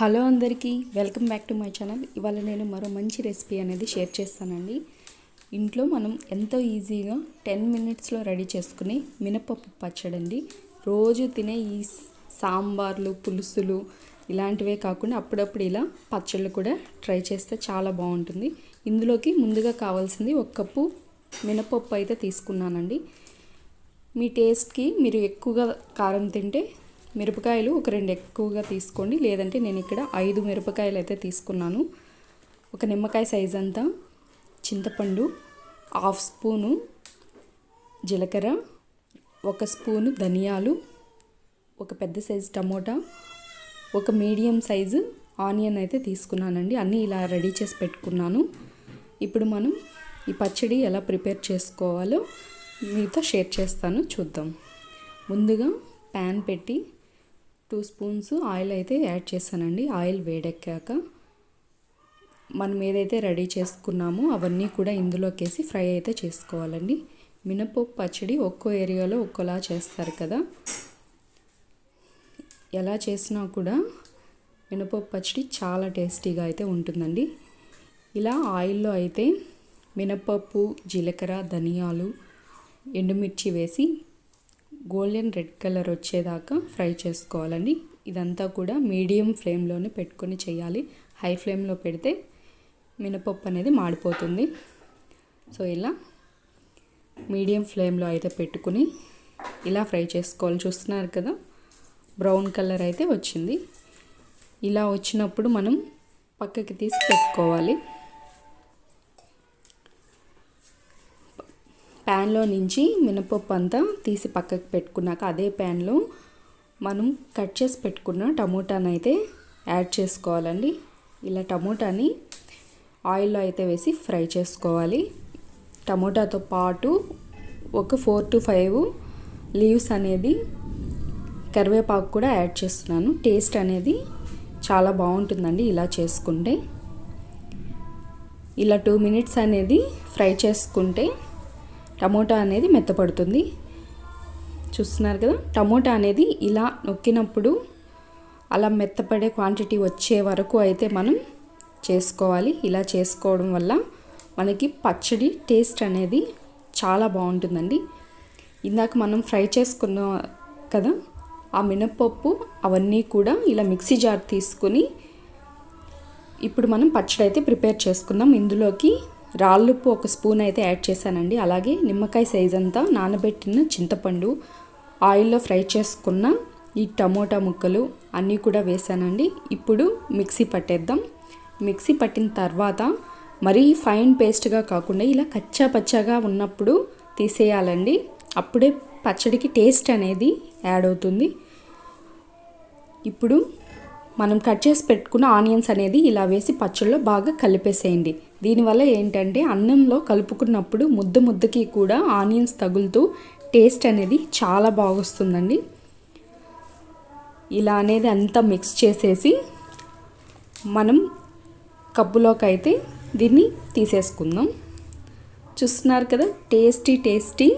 Hello అందరికీ welcome back to my channel. ఇవాళ నేను మరో మంచి రెసిపీ అనేది షేర్ చేస్తానండి. ఇంట్లో మనం ఎంతో ఈజీగా టెన్ మినిట్స్లో రెడీ చేసుకుని మినపప్పు పచ్చడి అండి రోజు తినే ఈ సాంబార్లు పులుసులు ఇలాంటివే కాకుండా అప్పుడప్పుడు ఇలా పచ్చళ్ళు కూడా ట్రై చేస్తే చాలా బాగుంటుంది. ఇందులోకి ముందుగా కావాల్సింది ఒక కప్పు మినపప్పు అయితే తీసుకున్నానండి. మీ టేస్ట్కి మీరు ఎక్కువగా కారం తింటే మిరపకాయలు ఒక రెండు ఎక్కువగా తీసుకోండి. లేదంటే నేను ఇక్కడ ఐదు మిరపకాయలు అయితే తీసుకున్నాను. ఒక నిమ్మకాయ సైజ్ అంతా చింతపండు హాఫ్ స్పూను జీలకర్ర ఒక స్పూను ధనియాలు ఒక పెద్ద సైజు టమోటా ఒక మీడియం సైజు ఆనియన్ అయితే తీసుకున్నానండి. అన్నీ ఇలా రెడీ చేసి పెట్టుకున్నాను. ఇప్పుడు మనం ఈ పచ్చడి ఎలా ప్రిపేర్ చేసుకోవాలో మీతో షేర్ చేస్తాను. చూద్దాం. ముందుగా ప్యాన్ పెట్టి టూ స్పూన్స్ ఆయిల్ అయితే యాడ్ చేశానండి. ఆయిల్ వేడెక్కాక మనం ఏదైతే రెడీ చేసుకున్నామో అవన్నీ కూడా ఇందులోకి వేసి ఫ్రై అయితే చేసుకోవాలండి. మినపప్పు పచ్చడి ఒక్కో ఏరియాలో ఒక్కోలా చేస్తారు కదా. ఎలా చేసినా కూడా మినపప్పు పచ్చడి చాలా టేస్టీగా అయితే ఉంటుందండి. ఇలా ఆయిల్లో అయితే మినపప్పు జీలకర్ర ధనియాలు ఎండుమిర్చి వేసి గోల్డెన్ రెడ్ కలర్ వచ్చేదాకా ఫ్రై చేసుకోవాలండి. ఇదంతా కూడా మీడియం ఫ్లేమ్లోనే పెట్టుకొని చేయాలి. హై ఫ్లేమ్లో పెడితే మినపప్పు అనేది మాడిపోతుంది. సో ఇలా మీడియం ఫ్లేమ్లో అయితే పెట్టుకుని ఇలా ఫ్రై చేసుకోవాలి. చూస్తున్నారు కదా బ్రౌన్ కలర్ అయితే వచ్చింది. ఇలా వచ్చినప్పుడు మనం పక్కకి తీసి పెట్టుకోవాలి. ప్యాన్లో నుంచి మినపప్పు అంతా తీసి పక్కకు పెట్టుకున్నాక అదే ప్యాన్లో మనం కట్ చేసి పెట్టుకున్న టమోటాని అయితే యాడ్ చేసుకోవాలండి. ఇలా టమోటాని ఆయిల్లో అయితే వేసి ఫ్రై చేసుకోవాలి. టమోటాతో పాటు ఒక ఫోర్ టు ఫైవ్ లీవ్స్ అనేది కరివేపాకు కూడా యాడ్ చేస్తున్నాను. టేస్ట్ అనేది చాలా బాగుంటుందండి ఇలా చేసుకుంటే. ఇలా టూ మినిట్స్ అనేది ఫ్రై చేసుకుంటే టమోటా అనేది మెత్తపడుతుంది. చూస్తున్నారు కదా? టమోటా అనేది ఇలా నొక్కినప్పుడు అలా మెత్తపడే క్వాంటిటీ వచ్చే వరకు అయితే మనం చేసుకోవాలి. ఇలా చేసుకోవడం వల్ల మనకి పచ్చడి టేస్ట్ అనేది చాలా బాగుంటుందండి. ఇందాక మనం ఫ్రై చేసుకున్న కదా? ఆ మినప్పప్పు అవన్నీ కూడా ఇలా మిక్సీ జార్ తీసుకొని ఇప్పుడు మనం పచ్చడి అయితే ప్రిపేర్ చేసుకుందాం. ఇందులోకి రాళ్ళుప్పు ఒక స్పూన్ అయితే యాడ్ చేశానండి. అలాగే నిమ్మకాయ సైజ్ అంతా నానబెట్టిన చింతపండు ఆయిల్లో ఫ్రై చేసుకున్న ఈ టమోటా ముక్కలు అన్నీ కూడా వేసానండి ఇప్పుడు మిక్సీ పట్టేద్దాం. మిక్సీ పట్టిన తర్వాత మరీ ఫైన్ పేస్ట్గా కాకుండా ఇలా కచ్చా పచ్చాగా ఉన్నప్పుడు తీసేయాలండి. అప్పుడే పచ్చడికి టేస్ట్ అనేది యాడ్ అవుతుంది. ఇప్పుడు మనం కట్ చేసి పెట్టుకున్న ఆనియన్స్ అనేది ఇలా వేసి పచ్చళ్ళలో బాగా కలిపేసేయండి. దీనివల్ల ఏంటంటే అన్నంలో కలుపుకున్నప్పుడు ముద్ద ముద్దకి కూడా ఆనియన్స్ తగులుతూ టేస్ట్ అనేది చాలా బాగొస్తుందండి. ఇలా అనేది అంతా మిక్స్ చేసేసి మనం కప్పులోకి అయితే దీన్ని తీసేసుకుందాం. చూస్తున్నారు కదా టేస్టీ టేస్టీ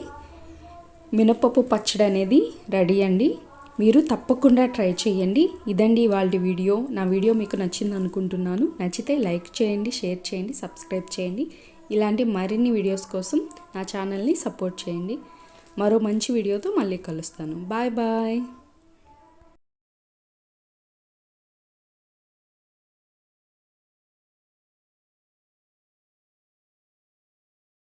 మినపప్పు పచ్చడి అనేది రెడీ అండి. మీరు తప్పకుండా ట్రై చేయండి. ఇదండి వాళ్ళ వీడియో. నా వీడియో మీకు నచ్చింది అనుకుంటున్నాను. నచ్చితే లైక్ చేయండి షేర్ చేయండి సబ్స్క్రైబ్ చేయండి. ఇలాంటి మరిన్ని వీడియోస్ కోసం నా ఛానల్ని సపోర్ట్ చేయండి. మరో మంచి వీడియోతో మళ్ళీ కలుస్తాను. Bye bye.